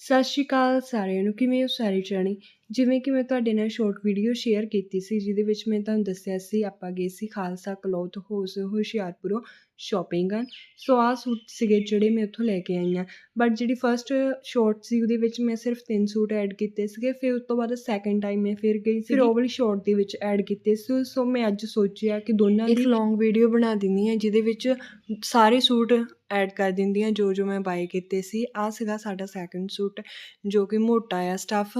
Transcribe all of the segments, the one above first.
ਸਤਿ ਸ਼੍ਰੀ ਅਕਾਲ ਸਾਰਿਆਂ ਨੂੰ ਕਿਵੇਂ ਹੋ ਸਾਰੇ ਜਾਣੇ? ਜਿਵੇਂ ਕਿ ਮੈਂ ਤੁਹਾਡੇ ਨਾਲ ਸ਼ਾਰਟ ਵੀਡੀਓ ਸ਼ੇਅਰ ਕੀਤੀ ਸੀ ਜਿਹਦੇ ਵਿੱਚ ਮੈਂ ਤੁਹਾਨੂੰ ਦੱਸਿਆ ਸੀ ਆਪਾਂ ਗਏ ਸੀ ਖਾਲਸਾ ਕਲੋਥ ਹਾਊਸ ਹੁਸ਼ਿਆਰਪੁਰੋਂ ਸ਼ਾਪਿੰਗ ਕਰਨ। ਸੋ ਆਹ ਸੂਟ ਸੀਗੇ ਜਿਹੜੇ ਮੈਂ ਉੱਥੋਂ ਲੈ ਕੇ ਆਈ ਹਾਂ। ਬਟ ਜਿਹੜੀ ਫਰਸਟ ਸ਼ਾਰਟ ਸੀ ਉਹਦੇ ਵਿੱਚ ਮੈਂ ਸਿਰਫ ਤਿੰਨ ਸੂਟ ਐਡ ਕੀਤੇ ਸੀਗੇ ਫਿਰ ਉਸ ਤੋਂ ਬਾਅਦ ਸੈਕੰਡ ਟਾਈਮ ਮੈਂ ਫਿਰ ਗਈ ਸੀ ਫਿਰ ਉਹ ਵਾਲੀ ਸ਼ਾਰਟ ਦੇ ਵਿੱਚ ਐਡ ਕੀਤੇ ਸੀ ਸੋ ਮੈਂ ਅੱਜ ਸੋਚਿਆ ਕਿ ਦੋਨਾਂ ਦੀ ਇੱਕ ਲੌਂਗ ਵੀਡੀਓ ਬਣਾ ਦਿੰਦੀ ਹਾਂ ਜਿਹਦੇ ਵਿੱਚ ਸਾਰੇ ਸੂਟ ਐਡ ਕਰ ਦਿੰਦੀ ਹਾਂ ਜੋ ਜੋ ਮੈਂ ਬਾਏ ਕੀਤੇ ਸੀ। ਆਹ ਸੀਗਾ ਸਾਡਾ ਸੈਕਿੰਡ ਸੂਟ ਜੋ ਕਿ ਮੋਟਾ ਆ ਸਟੱਫ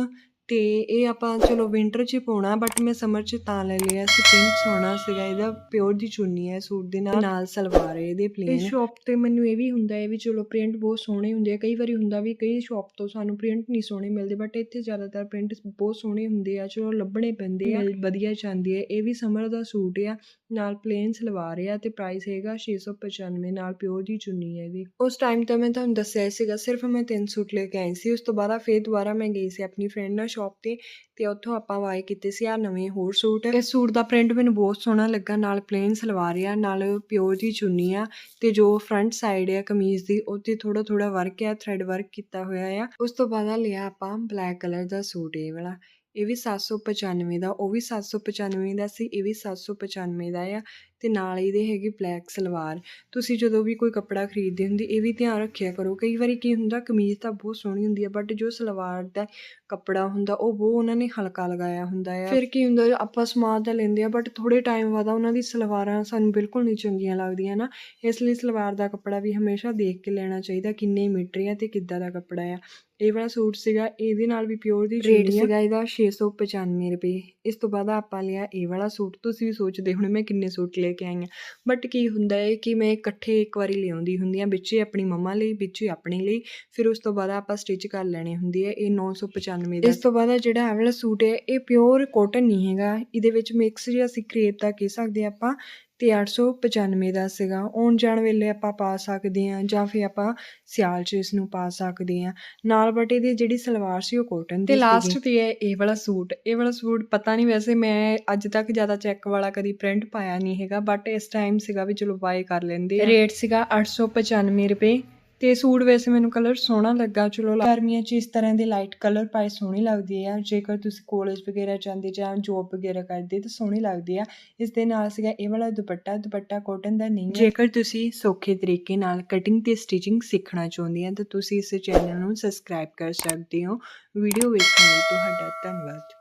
ਤੇ ਇਹ ਆਪਾਂ ਚਲੋ ਵਿੰਟਰ 'ਚ ਪਾਉਣਾ ਬਟ ਮੈਂ ਸਮਰ 'ਚ ਤਾਂ ਲੈ ਲਿਆ ਸੀ ਪਿੰਕ ਸੋਹਣਾ ਸੀਗਾ ਇਹਦਾ ਪਿਓਰ ਦੀ ਚੁੰਨੀ ਹੈ ਸੂਟ ਦੇ ਨਾਲ ਨਾਲ ਸਲਵਾਰ ਹੈ ਇਹਦੇ ਪਲੇਨ ਇਸ ਸ਼ਾਪ ਤੇ ਮੈਨੂੰ ਇਹ ਵੀ ਹੁੰਦਾ ਹੈ ਵੀ ਚਲੋ ਪ੍ਰਿੰਟ ਬਹੁਤ ਸੋਹਣੇ ਹੁੰਦੇ ਆ ਕਈ ਵਾਰੀ ਹੁੰਦਾ ਵੀ ਕਈ ਸ਼ਾਪ ਤੋਂ ਸਾਨੂੰ ਪ੍ਰਿੰਟ ਨਹੀਂ ਸੋਹਣੇ ਮਿਲਦੇ ਬਟ ਇੱਥੇ ਜ਼ਿਆਦਾਤਰ ਪ੍ਰਿੰਟ ਬਹੁਤ ਸੋਹਣੇ ਹੁੰਦੇ ਆ ਚਲੋ ਲੱਭਣੇ ਪੈਂਦੇ ਆ। ਵਧੀਆ ਚਾਹੁੰਦੀ ਹੈ ਇਹ ਵੀ ਸਮਰ ਦਾ ਸੂਟ ਆ ਨਾਲ ਪਲੇਨ ਸਲਵਾਰ ਆ ਤੇ ਪ੍ਰਾਈਸ ਹੈਗਾ 695 ਨਾਲ ਪਿਓਰ ਦੀ ਚੁੰਨੀ ਹੈ ਇਹਦੀ। ਉਸ ਟਾਈਮ ਤਾਂ ਮੈਂ ਤੁਹਾਨੂੰ ਦੱਸਿਆ ਸੀਗਾ ਸਿਰਫ ਮੈਂ ਤਿੰਨ ਸੂਟ ਲੈ ਕੇ ਆਈ ਸੀ ਉਸ ਤੋਂ ਬਾਅਦ ਫੇਰ ਦੁਬਾਰਾ ਮੈਂ ਗਈ ਸੀ ਆਪਣੀ ਫਰੈਂਡ ਨਾਲ ਸ਼ਾਪ ਤੇ ਤੇ ਉੱਥੋਂ ਆਪਾਂ ਬਾਏ ਕੀਤੇ ਸੀ ਆ ਨਵੇਂ ਹੋਰ ਸੂਟ। ਇਸ ਸੂਟ ਦਾ ਪ੍ਰਿੰਟ ਮੈਨੂੰ ਬਹੁਤ ਸੋਹਣਾ ਲੱਗਾ, ਨਾਲ ਪਲੇਨ ਸਲਵਾਰ ਆ, ਨਾਲ ਪਿਓਰ ਦੀ ਚੁੰਨੀ ਆ ਤੇ ਜੋ ਫਰੰਟ ਸਾਈਡ ਆ ਕਮੀਜ਼ ਦੀ ਉੱਤੇ ਥੋੜਾ ਥੋੜਾ ਵਰਕ ਆ ਥ੍ਰੈਡ ਵਰਕ ਕੀਤਾ ਹੋਇਆ ਆ। ਉਸ ਤੋਂ ਬਾਅਦ ਲਿਆ ਆਪਾਂ ਬਲੈਕ ਕਲਰ ਦਾ ਸੂਟ, ਇਹ ਵਾਲਾ। ਇਹ ਵੀ 795 ਦਾ, ਉਹ ਵੀ 795 ਦਾ ਸੀ, ਇਹ ਵੀ 795 ਦਾ ਆ ਤੇ ਨਾਲ ਇਹਦੇ ਹੈਗੇ ਬਲੈਕ ਸਲਵਾਰ। ਤੁਸੀਂ ਜਦੋਂ ਵੀ ਕੋਈ ਕੱਪੜਾ ਖਰੀਦਦੇ ਹੁੰਦੇ, ਇਹ ਵੀ ਧਿਆਨ ਰੱਖਿਆ ਕਰੋ। ਕਈ ਵਾਰੀ ਕੀ ਹੁੰਦਾ, ਕਮੀਜ਼ ਤਾਂ ਬਹੁਤ ਸੋਹਣੀ ਹੁੰਦੀ ਆ ਬਟ ਜੋ ਸਲਵਾਰ ਦਾ ਕੱਪੜਾ ਹੁੰਦਾ, ਉਹ ਬਹੁਤ ਉਹਨਾਂ ਨੇ ਹਲਕਾ ਲਗਾਇਆ ਹੁੰਦਾ ਆ। ਫਿਰ ਕੀ ਹੁੰਦਾ, ਆਪਾਂ ਸਮਾਨ ਤਾਂ ਲੈਂਦੇ ਆ ਬਟ ਥੋੜੇ ਟਾਈਮ ਬਾਅਦ ਉਹਨਾਂ ਦੀ ਸਲਵਾਰਾਂ ਸਾਨੂੰ ਬਿਲਕੁਲ ਨਹੀਂ ਚੰਗੀਆਂ ਲੱਗਦੀਆਂ ਨਾ। ਇਸ ਲਈ ਸਲਵਾਰ ਦਾ ਕੱਪੜਾ ਵੀ ਹਮੇਸ਼ਾ ਦੇਖ ਕੇ ਲੈਣਾ ਚਾਹੀਦਾ, ਕਿੰਨੇ ਮੀਟਰ ਆ ਤੇ ਕਿੱਦਾਂ ਦਾ ਕੱਪੜਾ ਆ। ਇਹ ਵਾਲਾ ਸੂਟ ਸੀਗਾ ਇਹਦੇ ਨਾਲ ਵੀ ਪਿਓਰ ਦੀ ਰੇਟ ਸੀਗਾ ਇਹਦਾ 695 ਰੁਪਏ। ਇਸ ਤੋਂ ਬਾਅਦ ਆਪਾਂ ਲਿਆ ਇਹ ਵਾਲਾ ਸੂਟ। ਤੁਸੀਂ ਵੀ ਸੋਚਦੇ ਹੋਣੇ ਮੈਂ ਕਿੰਨੇ ਸੂਟ ਲੈ ਕੇ ਆਈ ਹਾਂ ਬਟ ਕੀ ਹੁੰਦਾ ਹੈ ਕਿ ਮੈਂ ਇਕੱਠੇ ਇੱਕ ਵਾਰੀ ਲਿਆਉਂਦੀ ਹੁੰਦੀ ਆ ਵਿੱਚੇ ਆਪਣੀ ਮੰਮਾ ਲਈ ਵਿੱਚੇ ਆਪਣੇ ਲਈ। ਫਿਰ ਉਸ ਤੋਂ ਬਾਅਦ ਆਪਾਂ ਸਟਿਚ ਕਰ ਲੈਣੇ ਹੁੰਦੀ ਹੈ ਇਹ 995 ਦਾ। ਇਸ ਤੋਂ ਬਾਅਦ ਜਿਹੜਾ ਇਹ ਵਾਲਾ ਸੂਟ ਹੈ ਇਹ ਪਿਓਰ ਕਾਟਨ ਨਹੀਂ ਹੈਗਾ। ਇਹਦੇ ਵਿੱਚ ਮਿਕਸ ਜਿਹਾ ਅਸੀਂ ਕਰੇਪ ਦਾ ਕਹਿ ਸਕਦੇ ਆਪਾਂ ਤੇ 895 ਦਾ ਸੀਗਾ। ਆਉਣ ਜਾਣ ਵੇਲੇ ਆਪਾਂ ਪਾ ਸਕਦੇ ਹਾਂ ਜਾਂ ਫਿਰ ਆਪਾਂ ਸਿਆਲ 'ਚ ਇਸ ਨੂੰ ਪਾ ਸਕਦੇ ਹਾਂ ਨਾਲ ਬਟ ਇਹਦੀ ਜਿਹੜੀ ਸਲਵਾਰ ਸੀ ਉਹ ਕਾਟਨ ਦੀ ਤੇ ਲਾਸਟ ਤੇ ਹੈ ਇਹ ਵਾਲਾ ਸੂਟ। ਇਹ ਵਾਲਾ ਸੂਟ ਪਤਾ ਨਹੀਂ, ਵੈਸੇ ਮੈਂ ਅੱਜ ਤੱਕ ਜ਼ਿਆਦਾ ਚੈੱਕ ਵਾਲਾ ਕਦੀ ਪ੍ਰਿੰਟ ਪਾਇਆ ਨਹੀਂ ਹੈਗਾ ਬਟ ਇਸ ਟਾਈਮ ਸੀਗਾ ਵੀ ਚਲੋ ਬਾਏ ਕਰ ਲੈਂਦੇ ਰੇਟ ਸੀਗਾ 895 ਰੁਪਏ ਤੇ ਸੂਟ ਵੈਸੇ ਮੈਨੂੰ ਕਲਰ ਸੋਹਣਾ ਲੱਗਾ, ਚਲੋ ਗਰਮੀਆਂ 'ਚ ਇਸ ਤਰ੍ਹਾਂ ਦੇ ਲਾਈਟ ਕਲਰ ਪਾਏ ਸੋਹਣੀ ਲੱਗਦੀ ਆ, ਜੇਕਰ ਤੁਸੀਂ ਕਾਲਜ ਵਗੈਰਾ ਜਾਂਦੇ ਜਾਂ ਜੋਬ ਵਗੈਰਾ ਕਰਦੇ ਤਾਂ ਸੋਹਣੀ ਲੱਗਦੀ ਆ। ਇਸ ਦੇ ਨਾਲ ਸੀਗਾ ਇਹ ਵਾਲਾ ਦੁਪੱਟਾ ਦੁਪੱਟਾ ਕਾਟਨ ਦਾ ਨਹੀਂ ਜੇਕਰ ਤੁਸੀਂ ਸੌਖੇ ਤਰੀਕੇ ਨਾਲ ਕਟਿੰਗ ਤੇ ਸਟਿਚਿੰਗ ਸਿੱਖਣਾ ਚਾਹੁੰਦੇ ਆ ਤਾਂ ਤੁਸੀਂ ਇਸ ਚੈਨਲ ਨੂੰ ਸਬਸਕ੍ਰਾਈਬ ਕਰ ਸਕਦੇ ਹੋ। ਵੀਡੀਓ ਵੇਖਣ ਲਈ ਤੁਹਾਡਾ ਧੰਨਵਾਦ।